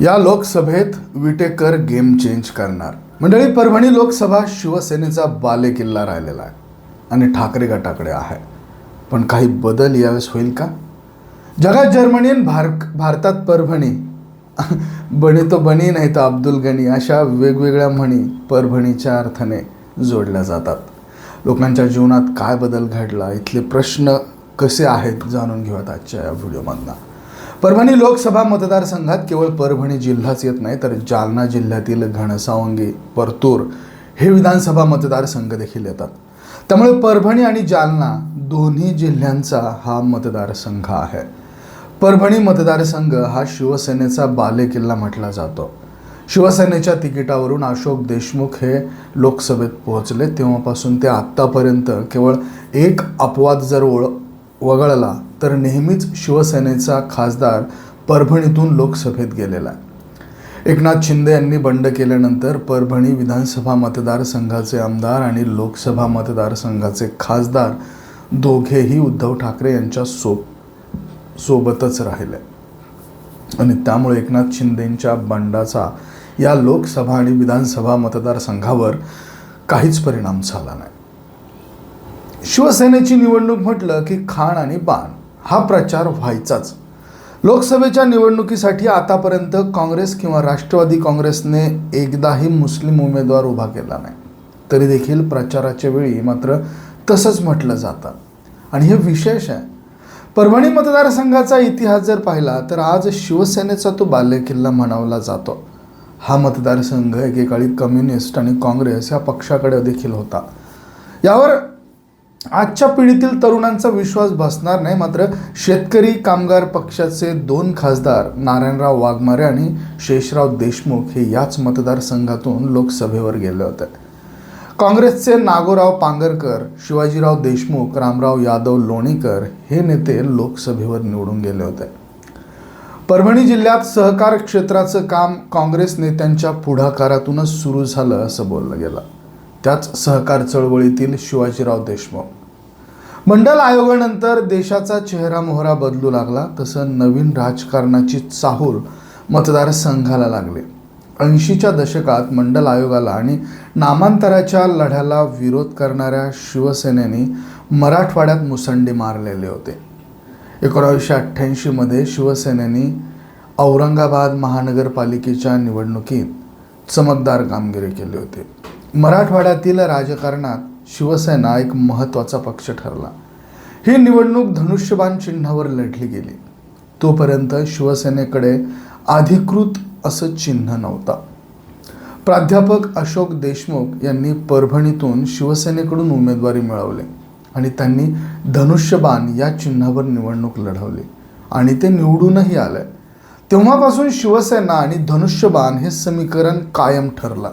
या लोकसभेत Vitekar game change करणार. मंडळी परभणी लोकसभा शिवसेनेचा बालेकिल्ला राहिलेला आहे आणि ठाकरे गटाकडे आहे. पण काही बदल यावेळेस होईल का? जगात जर्मनी भार भारतात परभणी. बने तो बनी नाही तर अब्दुल गनी अशा वेगवेगळ्या म्हणी परभणीच्या अर्थाने जोडल्या जातात. लोकांच्या जीवनात काय बदल घडला? इथले प्रश्न कसे आहेत? जाणून घेऊयात आजच्या या व्हिडिओमधनं. परभणी लोकसभा मतदारसंघात केवळ परभणी जिल्हाच येत नाही तर जालना जिल्ह्यातील घनसावंगी परतूर हे विधानसभा मतदारसंघ देखील येतात. त्यामुळे परभणी आणि जालना दोन्ही जिल्ह्यांचा हा मतदारसंघ आहे. परभणी मतदारसंघ हा शिवसेनेचा बालेकिल्ला म्हटला जातो. शिवसेनेच्या तिकिटावरून अशोक देशमुख हे लोकसभेत पोहोचले. तेव्हापासून ते आत्तापर्यंत केवळ एक अपवाद जर ओळ वगळला तर नेहमीच शिवसेनेचा खासदार परभणीतून लोकसभेत गेलेला. आहे एकनाथ शिंदे यांनी बंड केल्यानंतर परभणी विधानसभा मतदारसंघाचे आमदार आणि लोकसभा मतदारसंघाचे खासदार दोघेही उद्धव ठाकरे यांच्या सो सोबतच राहिले. आणि त्यामुळे एकनाथ शिंदेंच्या बंडाचा या लोकसभा आणि विधानसभा मतदारसंघावर काहीच परिणाम झाला नाही. शिवसेनेची निवडणूक म्हटलं की खाण आणि बाण. हा प्रचार व्हायचाच. लोकसभेच्या निवडणुकीसाठी आतापर्यंत काँग्रेस किंवा राष्ट्रवादी काँग्रेसने एकदाही मुस्लिम उमेदवार उभा केला नाही. तरी देखील प्रचाराच्या वेळी मात्र तसंच म्हटलं जातं. आणि हे विशेष आहे. परभणी मतदारसंघाचा इतिहास जर पाहिला तर आज शिवसेनेचा तो बालेकिल्ला म्हणावला जातो. हा मतदारसंघ एकेकाळी कम्युनिस्ट आणि काँग्रेस या पक्षाकडे देखील होता. यावर आजच्या पिढीतील तरुणांचा विश्वास बसणार नाही मात्र शेतकरी कामगार पक्षाचे दोन खासदार नारायणराव वाघमारे आणि शेषराव देशमुख हे याच मतदारसंघातून लोकसभेवर गेले होते. काँग्रेसचे नागोराव पांगरकर शिवाजीराव देशमुख रामराव यादव लोणीकर हे नेते लोकसभेवर निवडून गेले होते. परभणी जिल्ह्यात सहकार क्षेत्राचं काम काँग्रेस नेत्यांच्या पुढाकारातूनच सुरू झालं असं बोललं गेलं. त्याच सहकार चळवळीतील शिवाजीराव देशमुख. मंडल आयोगानंतर देशाचा चेहरा मोहरा बदलू लागला तसं नवीन राजकारणाची चाहूल मतदारसंघाला लागले. ऐंशीच्या दशकात मंडल आयोगाला आणि नामांतराच्या लढ्याला विरोध करणाऱ्या शिवसेनेने मराठवाड्यात मुसंडी मारलेले होते. एकोणावीसशे अठ्ठ्याऐंशीमध्ये शिवसेनेने औरंगाबाद महानगरपालिकेच्या निवडणुकीत चमकदार कामगिरी केली होती. मराठवाड्यातील राजकारणात शिवसेना एक महत्त्वाचा पक्ष ठरला. ही निवडणूक धनुष्यबाण चिन्हावर लढली गेली. तोपर्यंत शिवसेनेकडे अधिकृत असं चिन्ह नव्हतं. प्राध्यापक अशोक देशमुख यांनी परभणीतून शिवसेनेकडून उमेदवारी मिळवली आणि त्यांनी धनुष्यबाण या चिन्हावर निवडणूक लढवली आणि ते निवडूनही आलं. तेव्हापासून शिवसेना आणि धनुष्यबाण हे समीकरण कायम ठरलं.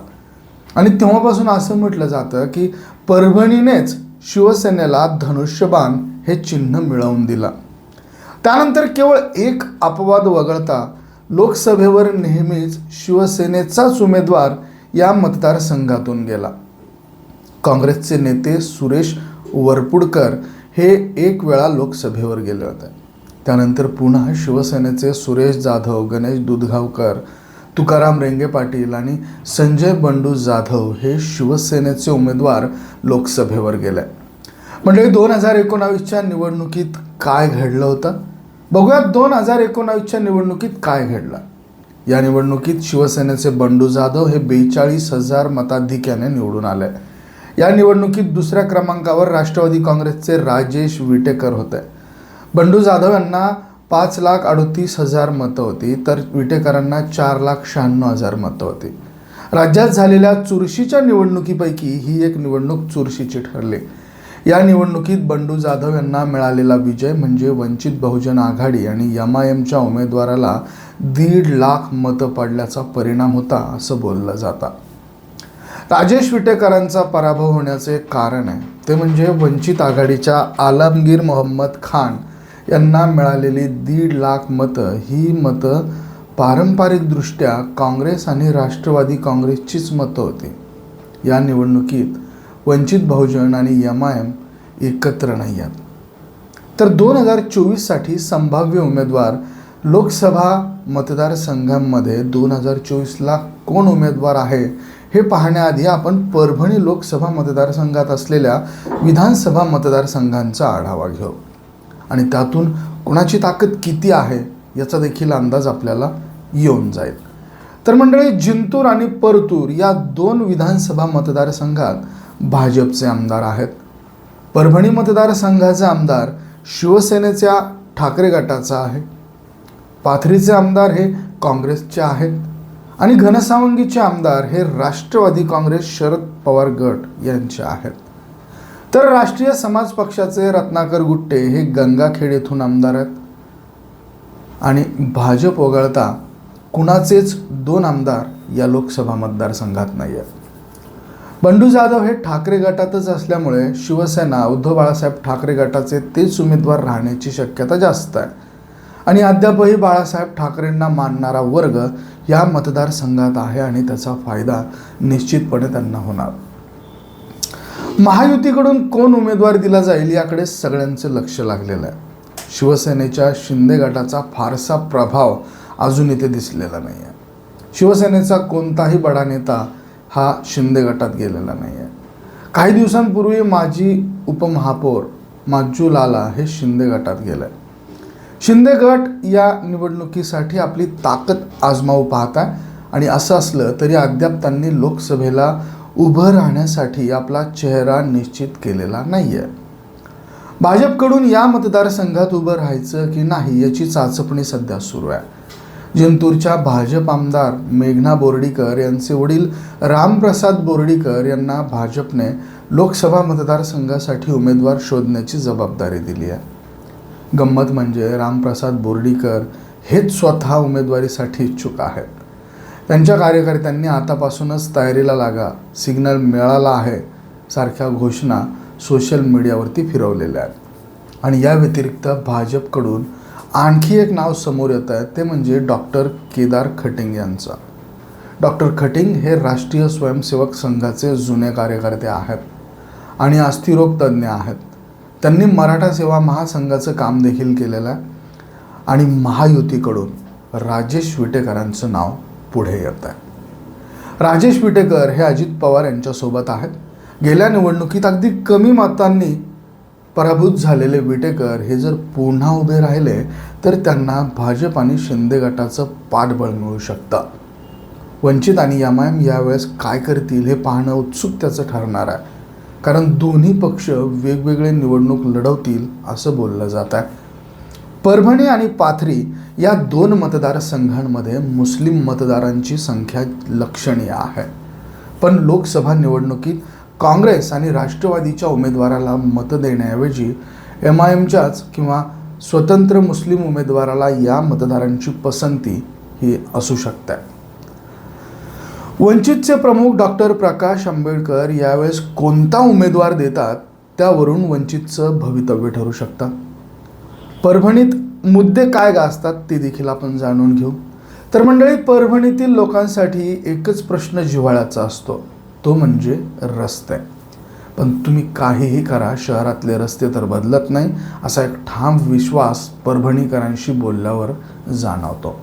आणि तेव्हापासून असं म्हटलं जातं की परभणीनेच शिवसेनेला धनुष्यबाण हे चिन्ह मिळवून दिलं. त्यानंतर केवळ एक अपवाद वगळता लोकसभेवर नेहमीच शिवसेनेचाच उमेदवार या मतदारसंघातून गेला. काँग्रेसचे नेते सुरेश वरपुडकर हे एक वेळा लोकसभेवर गेले होते. त्यानंतर पुन्हा शिवसेनेचे सुरेश जाधव गणेश दुधगावकर तुकाराम रेंगे पाटील आणि संजय बंडू जाधव हे शिवसेनेचे उमेदवार लोकसभेवर गेले. म्हणजे दोन हजार एकोणावीसच्या निवडणुकीत काय घडलं होतं? बघूयात दोन हजार एकोणावीसच्या निवडणुकीत काय घडलं? या निवडणुकीत शिवसेनेचे बंडू जाधव हे बेचाळीस हजार मताधिक्याने निवडून आले. या निवडणुकीत दुसऱ्या क्रमांकावर राष्ट्रवादी काँग्रेसचे राजेश विटेकर होते. बंडू जाधव यांना पाच लाख अडतीस हजार मतं होती तर विटेकरांना चार लाख शहाण्णव हजार मतं होती. राज्यात झालेल्या चुरशीच्या निवडणुकीपैकी ही एक निवडणूक चुरशीची ठरली. या निवडणुकीत बंडू जाधव यांना मिळालेला विजय म्हणजे वंचित बहुजन आघाडी आणि एम आय एमच्या उमेदवाराला दीड लाख मतं पडल्याचा परिणाम होता असं बोललं जातं. राजेश विटेकरांचा पराभव होण्याचे कारण आहे. ते म्हणजे वंचित आघाडीच्या आलमगीर मोहम्मद खान यांना मिळालेली दीड लाख मतं ही मतं पारंपरिकदृष्ट्या काँग्रेस आणि राष्ट्रवादी काँग्रेसचीच मतं होती. या निवडणुकीत वंचित बहुजन आणि एम आय एम एकत्र नाही आहेत तर दोन हजार चोवीससाठी संभाव्य उमेदवार लोकसभा मतदारसंघांमध्ये दोन हजार चोवीसला कोण उमेदवार आहे हे पाहण्याआधी आपण परभणी लोकसभा मतदारसंघात असलेल्या विधानसभा मतदारसंघांचा आढावा घेऊ. आणि त्यातून कोणाची ताकद किती आहे याचा देखील अंदाज आपल्याला येऊन जाईल. तर मंडळी जिंतूर आणि परतूर या दोन विधानसभा मतदारसंघात भाजपचे आमदार आहेत. परभणी मतदारसंघाचे आमदार शिवसेनेच्या ठाकरे गटाचा आहे. पाथरीचे आमदार हे काँग्रेसचे आहेत. आणि घनसावंगीचे आमदार हे राष्ट्रवादी काँग्रेस शरद पवार गट यांचे आहेत. तर राष्ट्रीय समाज पक्षाचे रत्नाकर गुट्टे हे गंगाखेड येथून आमदार आहेत. आणि भाजप वगळता कुणाचेच दोन आमदार या लोकसभा मतदारसंघात नाही आहेत. बंडू जाधव हे ठाकरे गटातच असल्यामुळे शिवसेना उद्धव बाळासाहेब ठाकरे गटाचे तेच उमेदवार राहण्याची शक्यता जास्त आहे. आणि अद्यापही बाळासाहेब ठाकरेंना मानणारा वर्ग या मतदारसंघात आहे आणि त्याचा फायदा निश्चितपणे त्यांना होणार. महायुतीकडून कोण उमेदवार दिला जाईल याकडे सगळ्यांचं लक्ष लागलेलं आहे. शिवसेनेच्या शिंदे गटाचा फारसा प्रभाव अजून इथे दिसलेला नाही आहे शिवसेनेचा कोणताही बडा नेता हा शिंदे गटात गेलेला नाही आहे काही दिवसांपूर्वी माजी उपमहापौर माज्जू लाला हे शिंदे गटात गेले. शिंदे गट या निवडणुकीसाठी आपली ताकद आजमावू पाहत आहे आणि असं असलं तरी अद्याप त्यांनी लोकसभेला उभं राहण्यासाठी आपला चेहरा निश्चित केलेला नाही आहे भाजपकडून या मतदारसंघात उभं राहायचं की नाही याची चाचपणी सध्या सुरू आहे. जिंतूरच्या भाजप आमदार मेघना बोर्डीकर यांचे वडील रामप्रसाद बोर्डीकर यांना भाजपने लोकसभा मतदारसंघासाठी उमेदवार शोधण्याची जबाबदारी दिली आहे. गंमत म्हणजे रामप्रसाद बोर्डीकर हेच स्वतः उमेदवारीसाठी इच्छुक आहेत. त्यांच्या कार्यकर्त्यांनी आतापासूनच तयारीला लागा सिग्नल मिळाला आहे सारख्या घोषणा सोशल मीडियावरती फिरवलेल्या आहेत. आणि या व्यतिरिक्त भाजपकडून आणखी एक नाव समोर येत आहे ते म्हणजे डॉक्टर केदार खटिंग यांचं. डॉक्टर खटिंग हे राष्ट्रीय स्वयंसेवक संघाचे जुने कार्यकर्ते आहेत आणि अस्थिरोग तज्ज्ञ आहेत. त्यांनी मराठा सेवा महासंघाचं काम देखील केलेलं आहे आणि महायुतीकडून राजेश विटेकरांचं नाव पुढे येत आहे राजेश विटेकर हे अजित पवार यांच्यासोबत आहेत. गेल्या निवडणुकीत अगदी कमी मतांनी पराभूत झालेले विटेकर हे जर पुन्हा उभे राहिले तर त्यांना भाजप आणि शिंदे गटाचं पाठबळ मिळू शकतं. वंचित आणि यामायम यावेळेस काय करतील हे पाहणं उत्सुकतेचं ठरणार आहे. कारण दोन्ही पक्ष वेगवेगळे निवडणूक लढवतील असं बोललं जात आहे परभणी आणि पाथरी या दोन मतदारसंघांमध्ये मुस्लिम मतदारांची संख्या लक्षणीय आहे. पण लोकसभा निवडणुकीत काँग्रेस आणि राष्ट्रवादीच्या उमेदवाराला मतं देण्याऐवजी एम आय एमच्याच किंवा स्वतंत्र मुस्लिम उमेदवाराला या मतदारांची पसंती ही असू शकते. वंचितचे प्रमुख डॉक्टर प्रकाश आंबेडकर यावेळेस कोणता उमेदवार देतात त्यावरून वंचितचं भवितव्य ठरू शकतं? परभणीत मुद्दे काय गाजतात ते देखील आपण जाणून घेऊ. तर मंडळी परभणीतील लोकांसाठी एकच प्रश्न जिव्हाळ्याचा असतो. तो म्हणजे रस्ते. पण तुम्ही काहीही करा शहरातले रस्ते तर बदलत नाही असा एक ठाम विश्वास परभणीकरांशी बोलल्यावर जाणवतो.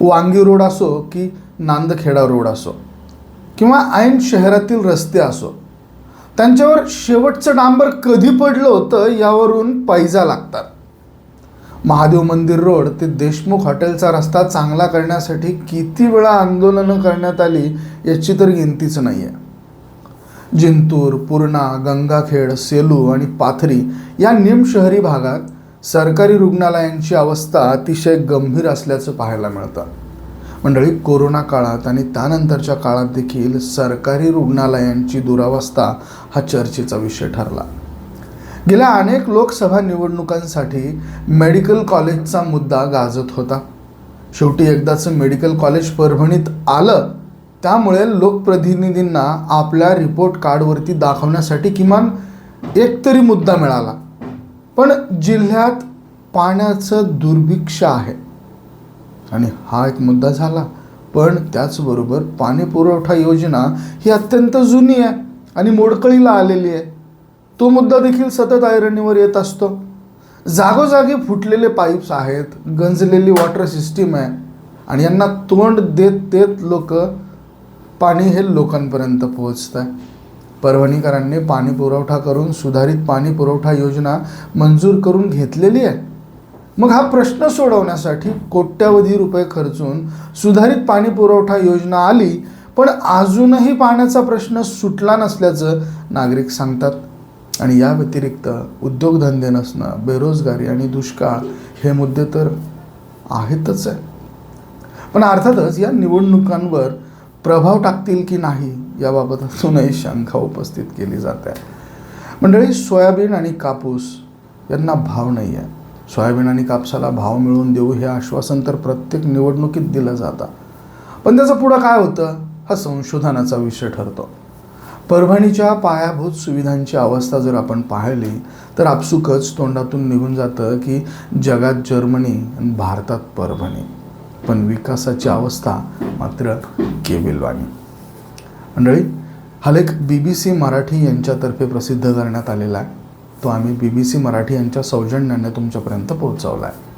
वांगी रोड असो की नांदखेडा रोड असो किंवा ऐन शहरातील रस्ते असो त्यांच्यावर शेवटचं डांबर कधी पडलं होतं यावरून पैजा लागतात. महादेव मंदिर रोड ते देशमुख हॉटेलचा रस्ता चांगला करण्यासाठी किती वेळा आंदोलनं करण्यात आली याची तर गिनतीच नाही आहे जिंतूर पूर्णा गंगाखेड सेलू आणि पाथरी या निमशहरी भागात सरकारी रुग्णालयांची अवस्था अतिशय गंभीर असल्याचं पाहायला मिळतं. मंडळी कोरोना काळात आणि त्यानंतरच्या काळात देखील सरकारी रुग्णालयांची दुरावस्था हा चर्चेचा विषय ठरला. गेल्या अनेक लोकसभा निवडणुकांसाठी मेडिकल कॉलेजचा मुद्दा गाजत होता. शेवटी एकदाचं मेडिकल कॉलेज परभणीत आलं. त्यामुळे लोकप्रतिनिधींना आपल्या रिपोर्ट कार्डवरती दाखवण्यासाठी किमान एक तरी मुद्दा मिळाला. पण जिल्ह्यात पाण्याचं दुर्भिक्ष आहे. आणि हा एक मुद्दा झाला. पण त्याचबरोबर पाणी पुरवठा योजना ही अत्यंत जुनी आहे आणि मोडकळीला आलेली आहे. तो मुद्दा देखील सतत ऐरणीवर येत असतो. जागोजागी फुटलेले पाईप्स आहेत गंजलेली वॉटर सिस्टीम आहे आणि यांना तोंड देत देत लोक पाणी हे लोकांपर्यंत पोहोचत आहे परभणीकरांनी पाणी पुरवठा करून सुधारित पाणी पुरवठा योजना मंजूर करून घेतलेली आहे. मग हा प्रश्न सोडवण्यासाठी कोट्यवधी रुपये खर्चून सुधारित पाणी पुरवठा योजना आली पण अजूनही पाण्याचा प्रश्न सुटला नसल्याचं नागरिक सांगतात. आणि या व्यतिरिक्त उद्योगधंदे नसणं बेरोजगारी आणि दुष्काळ हे मुद्दे तर आहेतच आहे. पण अर्थातच या निवडणुकांवर प्रभाव टाकतील की नाही याबाबत अजूनही शंका उपस्थित केली जाते मंडळी सोयाबीन आणि कापूस यांना भाव नाही आहे सोयाबीन आणि कापसाला भाव मिळवून देऊ हे आश्वासन तर प्रत्येक निवडणुकीत दिलं जातं. पण त्याचं पुढं काय होतं? हा संशोधनाचा विषय ठरतो. परभणीच्या पायाभूत सुविधांची अवस्था जर आपण पाहिली तर आपसुकच तोंडातून निघून जातं की जगात जर्मनी आणि भारतात परभणी. पण विकासाची अवस्था मात्र केविलवाणी. मंडळी हा लेख बी बी सी मराठी यांच्यातर्फे प्रसिद्ध करण्यात आलेला आहे. तो आम्ही बी बी सी मराठी यांच्या सौजन्याने तुमच्यापर्यंत पोहोचवला आहे